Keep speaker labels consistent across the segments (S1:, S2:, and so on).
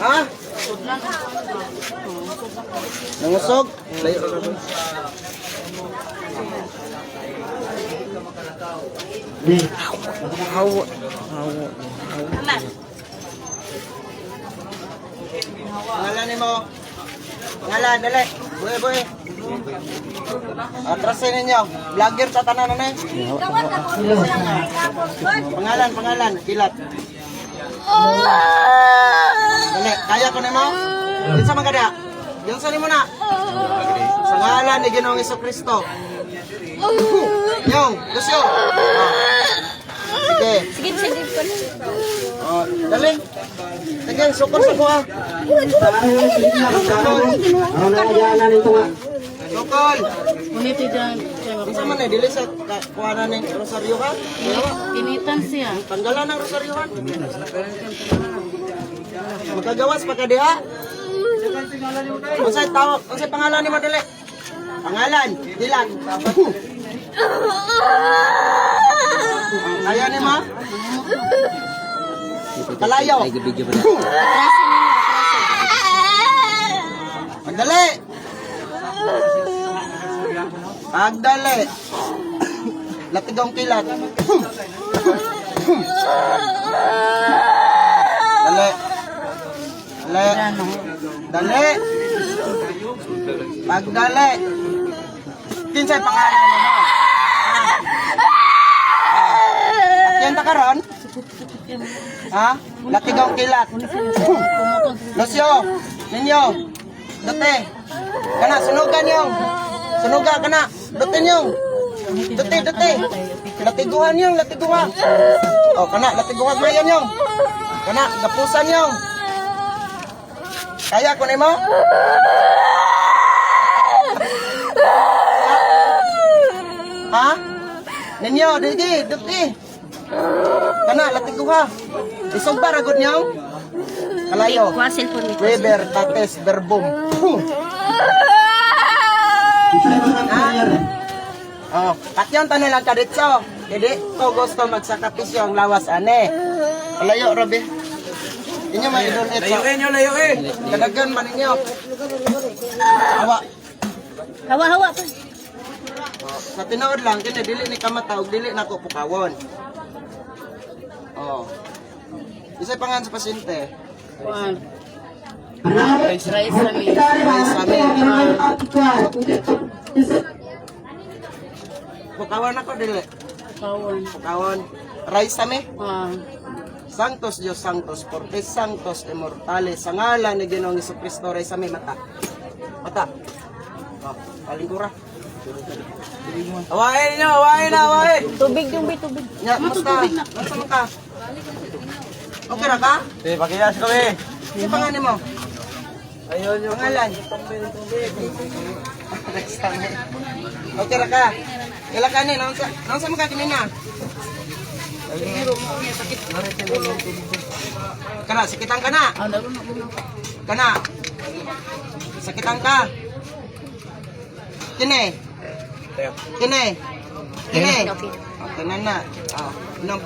S1: Ha? Nangusog? Layo ka ba? Hawa. Hawa. Pangalan ni mo. Pangalan, dali. Boy, boy. Atrasin ninyo. Vlogger sa tanan na eh. Pangalan, pangalan. Kilat. Dali, kaya ko ni mo? Din sa mga Diyan sa mo na. Sa ngalan ni Ginoong Iso Kristo. Yung, Lucio. Oh. Sige.
S2: Sige, sige.
S1: Oh, dali. Sige, sukol sa kuha. Sukol.
S2: Ngunit dyan.
S1: Isa man eh, dili sa kuha na ng rosaryo ka.
S2: Initan siya.
S1: Tanggalan ng rosaryo ka. Magkagawas pa ka diha. Unsay tawag, unsay pangalan ni mo dali? Pangalan, dilan. Kaya ni mo? Kalayo. Magdali. Pagdali. Latigong kilat. Dali. Dali. Dali. Pagdali. Kinsay pangalan mo mo? Yan ta karon? Ha? Latigong kilat. Lucio, ninyo. Dati. Kana sunugan yung. Sunuga kana. Dati yung. Dati, dati. Latiguhan yung, latiguhan. Oh, kana, latiguhan ngayon yung. Kana, gapusan yung. Kaya ko nimo? Ha? Ninyo, digi, dati. Kana, latiguha. Isog ba, ragod niyo? Kalayo.
S2: Wasil po ni.
S1: Weber, Tates, Verbum. Oh, patyon tanan lang kaditso. Hindi ko gusto magsakapisyo ang lawas ane. Layo, Robi. Inyo may idol ito. Layo inyo, layo eh. Kadagan man ninyo. Awa.
S2: Hawa-hawa pa.
S1: Oh, sa tinuod lang, kini dili ni kamataog, dili na ko pukawon. Oh. Isa pangan sa pasyente.
S2: Juan. Rice kami.
S1: Ay, sabi. Pukawon ako dili.
S2: Kawan.
S1: Pukawon. Rice kami.
S2: Ah.
S1: Santos Dios Santos, Fortes Santos Immortales, sa ngalan ni Ginoong Jesucristo, ray sa may mata. Mata. Oh, palingkura. Awain niyo, awain na, awain.
S2: Tubig yung bay, tubig.
S1: Nya, musta? Nasa mo ka? Okay na ka?
S3: Eh, pakiyas kami.
S1: Ano pangalan mo?
S3: Ayun yung
S1: Pangalan? okay na ka? Kailan ka ni? Nasa mo ka kanina? Kana, sakitan ka na. Kana. Sakitan ka. Kine. Kine. Kine.
S2: Okay.
S1: Na na. Ah, no.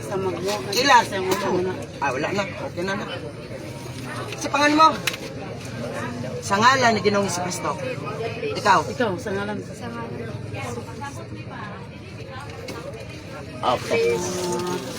S2: Sa? Sa na.
S1: Ah, wala na. Okay na na. Sa mo? Sa ngalan ni Ginoong Kristo. Ikaw.
S2: Ikaw, sa ngalan.
S1: Okay.
S2: 啊不